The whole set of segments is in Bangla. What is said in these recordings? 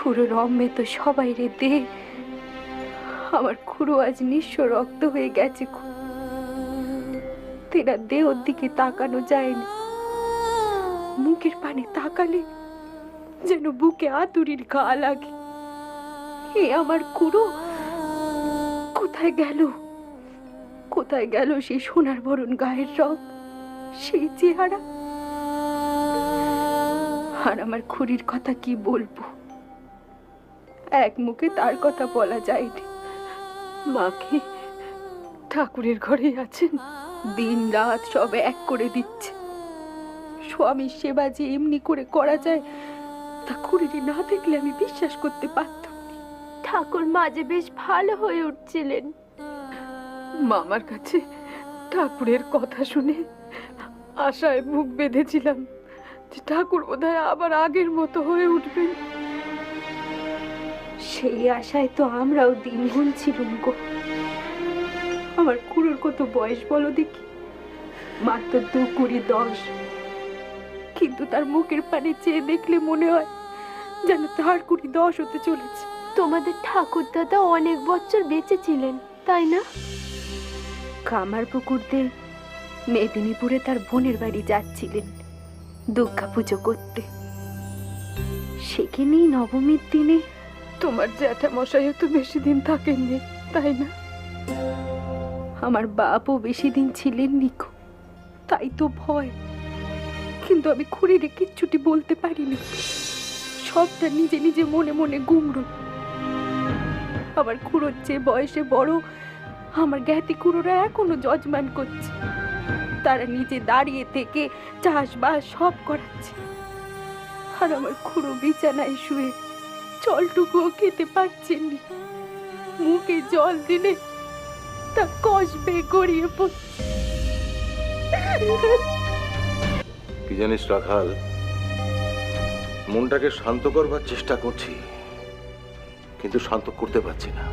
খুড়োর অম্মে তো সবাই রে দে। আমার খুড়ো আজ নিঃস্ব রক্ত হয়ে গেছে তেরা দেহর দিকে তাকানো যায়নি মুখের পানে তাকালে যেন বুকে আতুরির ঘা লাগে। এ আমার কুড়ো কোথায় গেল? কোথায় গেল সেই সোনার বরণ গায়ের রং, সেই চেহারা? আর আমার খুড়ির কথা কি বলব? এক মুখে তার কথা বলা যায়নি। মাকে ঠাকুরের ঘরেই আছেন? দিন রাত সব এক করে দিচ্ছে। স্বামীর সেবা যে এমনি করে করা যায় তা খুঁড়িটি না দেখলে আমি বিশ্বাস করতে পারতাম ঠাকুর মাঝে বেশ ভালো হয়ে উঠছিলেন। মামার কাছে ঠাকুরের কথা শুনে আশায় মুখ বেঁধেছিলাম যে ঠাকুর বোধহয় আবার আগের মতো হয়ে উঠবেন। সেই আশায় তো আমরাও দিন গুনছিলুম গো। আমার কুড়োর কত বয়স বলো দেখি? মাত্র দু কুড়ি দশ। কিন্তু তার মুখের পানে চেয়ে দেখলে মনে হয় যেন তার কুড়ি দশ হতে চলেছে। তোমাদের ঠাকুর দাদা অনেক বছর বেঁচে ছিলেন তাই না? কামার পুকুরদের মেদিনীপুরে তার বোনের বাড়ি যাচ্ছিলেন দুর্গা পুজো করতে। সেখানেই নবমীর দিনে তোমার জ্যাঠা মশাইও তো বেশি দিন থাকেননি, তাই না? আমার বাপও বেশি দিন ছিলেন নিকো, তাই তো ভয়। কিন্তু আমি খুঁড়িরে কিচ্ছুটি বলতে পারিনি। সবটা নিজে নিজে মনে মনে গুমড়ো আমার খুঁড়োর চেয়ে বয়সে বড়, আমার জ্ঞাতি কুড়োরা এখনও জজমান করছে। তারা নিজে দাঁড়িয়ে থেকে চাষবাস সব করাচ্ছে। আর আমার খুঁড়ো বিছানায় শুয়ে জলটুকুও খেতে পারছেন মুখে জল দিলে তা কষবে গড়িয়ে পড়ছে। জানিস রাখাল মনটাকে শান্ত করবার চেষ্টা করছি কিন্তু শান্ত করতে পারছি না।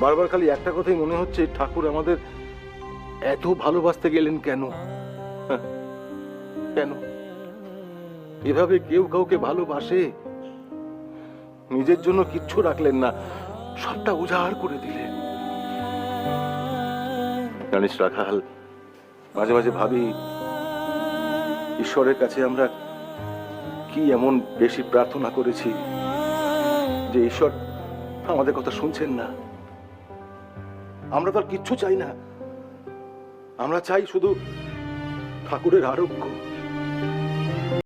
বারবার খালি একটা কথাই মনে হচ্ছে ঠাকুর আমাদের এত ভালোবাসতে গেলেন কেন? হ্যাঁ, কেন? এভাবে কেউ কাউকে ভালোবাসে? নিজের জন্য কিচ্ছু রাখলেন না, সবটা উজাড় করে দিলেন। জানিস রাখাল, মাঝে মাঝে ভাবি, ঈশ্বরের কাছে আমরা কি এমন বেশি প্রার্থনা করেছি যে ঈশ্বর আমাদের কথা শুনছেন না। আমরা তো আর কিচ্ছু চাই না। আমরা চাই শুধু ঠাকুরের আরোগ্য।